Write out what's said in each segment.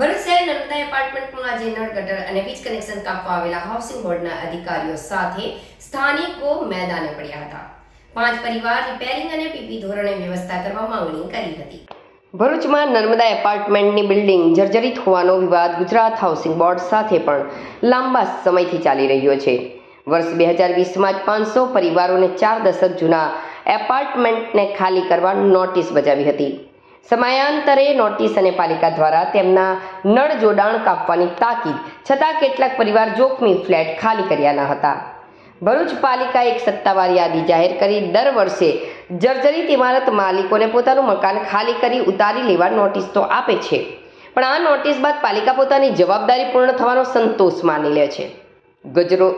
ભરૂચ નર્મદા એપાર્ટમેન્ટમાં આજે નળ ગટર અને વીજ કનેક્શન કાપવા આવેલા હાઉસિંગ બોર્ડના અધિકારીઓ સાથે સ્થાનિકો મેદાને પડ્યા હતા. પાંચ પરિવાર રિપેરિંગ અને પીપી ધોરણે વ્યવસ્થા કરવા માંગણી કરી હતી. ભરૂચમાં નર્મદા એપાર્ટમેન્ટની બિલ્ડિંગ જર્જરિત હોવાનો વિવાદ ગુજરાત હાઉસિંગ બોર્ડ સાથે પણ લાંબા સમયથી ચાલી રહ્યો છે. વર્ષ બે હજાર વીસમાં જ પાંચસો પરિવારોને ચાર દશક જૂના એપાર્ટમેન્ટને ખાલી કરવા નોટિસ બજાવી હતી. સમયાંતરે નોટિસ અને પાલિકા દ્વારા તેમના નળ જોડાણ કાપવાની તાકીદ, છતાં કેટલાક પરિવાર જોખમી ફ્લેટ ખાલી કર્યા ન હતા. ભરૂચ પાલિકાએ એક સત્તાવાર યાદી જાહેર કરી, દર વર્ષે જર્જરિત ઇમારત માલિકોને પોતાનું મકાન ખાલી કરી ઉતારી લેવા નોટિસ તો આપે છે. પણ આ નોટિસ બાદ પાલિકા પોતાની જવાબદારી પૂર્ણ થવાનો સંતોષ માની લે છે. ગજરો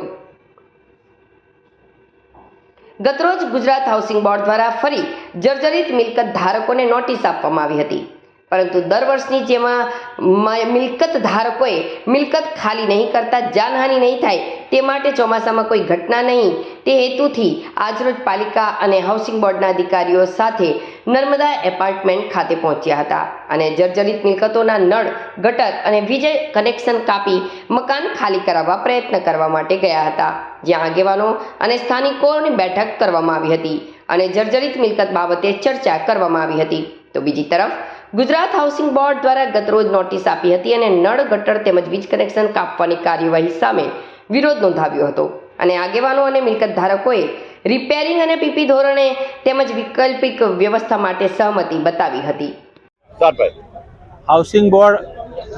ગતરોજ ગુજરાત હાઉસિંગ બોર્ડ દ્વારા ફરી જર્જરિત મિલકત ધારકોને નોટિસ આપવામાં આવી હતી. પરંતુ દર વર્ષની જેમાં મિલકત ધારકોએ મિલકત ખાલી નહીં કરતા જાનહાનિ નહીં થાય તે માટે ચોમાસામાં કોઈ ઘટના નહીં. તે હેતુથી આજરોજ પાલિકા અને હાઉસિંગ બોર્ડના અધિકારીઓ સાથે નર્મદા એપાર્ટમેન્ટ ખાતે પહોંચ્યા હતા અને જર્જરિત મિલકતોના નળ, ગટર અને વીજ કનેક્શન કાપી મકાન ખાલી કરાવવા પ્રયત્ન કરવા માટે ગયા હતા. જ્યાં આગેવાનો અને સ્થાનિકોની બેઠક કરવામાં આવી હતી અને જર્જરિત મિલકત બાબતે ચર્ચા કરવામાં આવી હતી. તો બીજી તરફ ગુજરાત હાઉસિંગ બોર્ડ દ્વારા ગતરોજ નોટિસ આપી હતી અને નળ ગટર તેમજ વીજ કનેક્શન કાપવાની કાર્યવાહી સામે વિરોધ નોંધાવ્યો હતો. અને આગેવાનો અને મિલકત ધારકોએ રિપેરિંગ અને પીપી ધોરણે તેમજ વૈકલ્પિક વ્યવસ્થા માટે સહમતિ બતાવી હતી. હાઉસિંગ બોર્ડ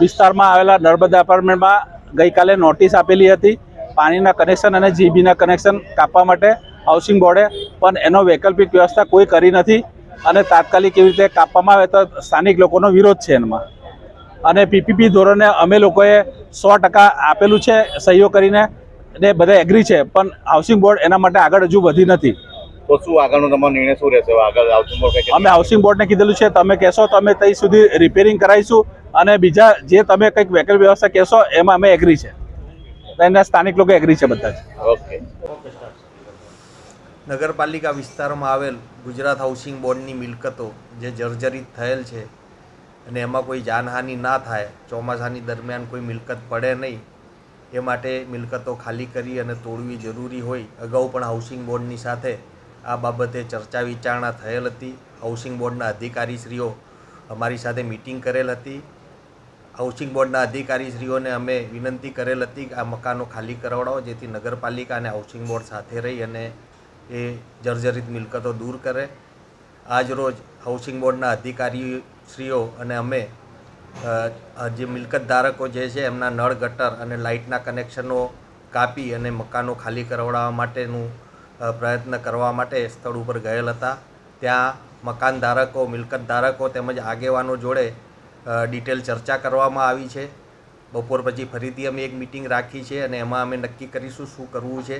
વિસ્તારમાં આવેલા નર્મદા એપાર્ટમેન્ટમાં ગઈકાલે નોટિસ આપેલી હતી પાણીના કનેક્શન અને જીબીના કનેક્શન કાપવા માટે હાઉસિંગ બોર્ડે પણ એનો વૈકલ્પિક વ્યવસ્થા કોઈ કરી નથી. અને તાત્કાલિક એવી રીતે કાપવામાં આવે તો સ્થાનિક લોકોનો વિરોધ છે એમાં. અને પીપીપી ધોરણે અમે લોકોએ સો ટકા આપેલું છે સહીઓ કરીને ને બધા એગ્રી છે પણ હાઉસિંગ બોર્ડ એના માટે આગળ હજુ વધી નથી. તો શું આગળનો તમારો નિર્ણય શું રહેશે? આગળ હાઉસિંગ બોર્ડ અમે હાઉસિંગ બોર્ડને કીધેલું છે તમે કહેશો તો અમે ત્યાં સુધી રિપેરિંગ કરાવીશું અને બીજા જે તમે કંઈક વૈકલ્પિક વ્યવસ્થા કહેશો એમાં અમે એગ્રી છે. એના સ્થાનિક લોકો એગ્રી છે બધા જ. ઓકે નગરપાલિકા વિસ્તારમાં આવેલ ગુજરાત હાઉસિંગ બોર્ડની મિલકતો જે જર્જરિત થયેલ છે અને એમાં કોઈ જાનહાનિ ના થાય, ચોમાસાની દરમિયાન કોઈ મિલકત પડે નહીં, એ માટે મિલકતો ખાલી કરી અને તોડવી જરૂરી હોય, અગાઉ પણ હાઉસિંગ બોર્ડની સાથે આ બાબતે ચર્ચા વિચારણા થયેલ હતી. હાઉસિંગ બોર્ડના અધિકારીશ્રીઓ અમારી સાથે મિટિંગ કરેલ હતી. હાઉસિંગ બોર્ડના અધિકારીશ્રીઓને અમે વિનંતી કરેલ હતી કે આ મકાનો ખાલી કરાવડાવો, જેથી નગરપાલિકા અને હાઉસિંગ બોર્ડ સાથે રહી અને એ જર્જરિત મિલકતો દૂર કરે. આજ રોજ હાઉસિંગ બોર્ડના અધિકારીશ્રીઓ અને અમે જે મિલકત ધારકો જે છે એમના નળ, ગટર અને લાઇટના કનેક્શનો કાપી અને મકાનો ખાલી કરવડાવવા માટેનું પ્રયત્ન કરવા માટે સ્થળ ઉપર ગયેલ હતા. ત્યાં મકાન ધારકો, મિલકત ધારકો તેમજ આગેવાનો જોડે ડિટેલ ચર્ચા કરવામાં આવી છે. બપોર પછી ફરીથી અમે એક મિટિંગ રાખી છે અને એમાં અમે નક્કી કરીશું શું કરવું છે.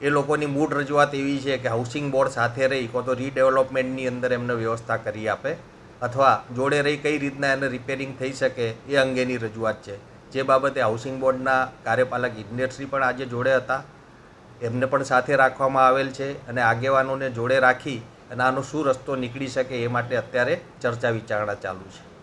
એ લોકોની મૂળ રજૂઆત એવી છે કે હાઉસિંગ બોર્ડ સાથે રહી કો તો રીડેવલપમેન્ટની અંદર એમને વ્યવસ્થા કરી આપે અથવા જોડે રહી કઈ રીતના એને રિપેરિંગ થઈ શકે એ અંગેની રજૂઆત છે. જે બાબતે હાઉસિંગ બોર્ડના કાર્યપાલક ઇજનેરશ્રી પણ આજે જોડે હતા. એમને પણ સાથે રાખવામાં આવેલ છે અને આગેવાનોને જોડે રાખી અને આનો શું રસ્તો નીકળી શકે એ માટે અત્યારે ચર્ચા વિચારણા ચાલુ છે.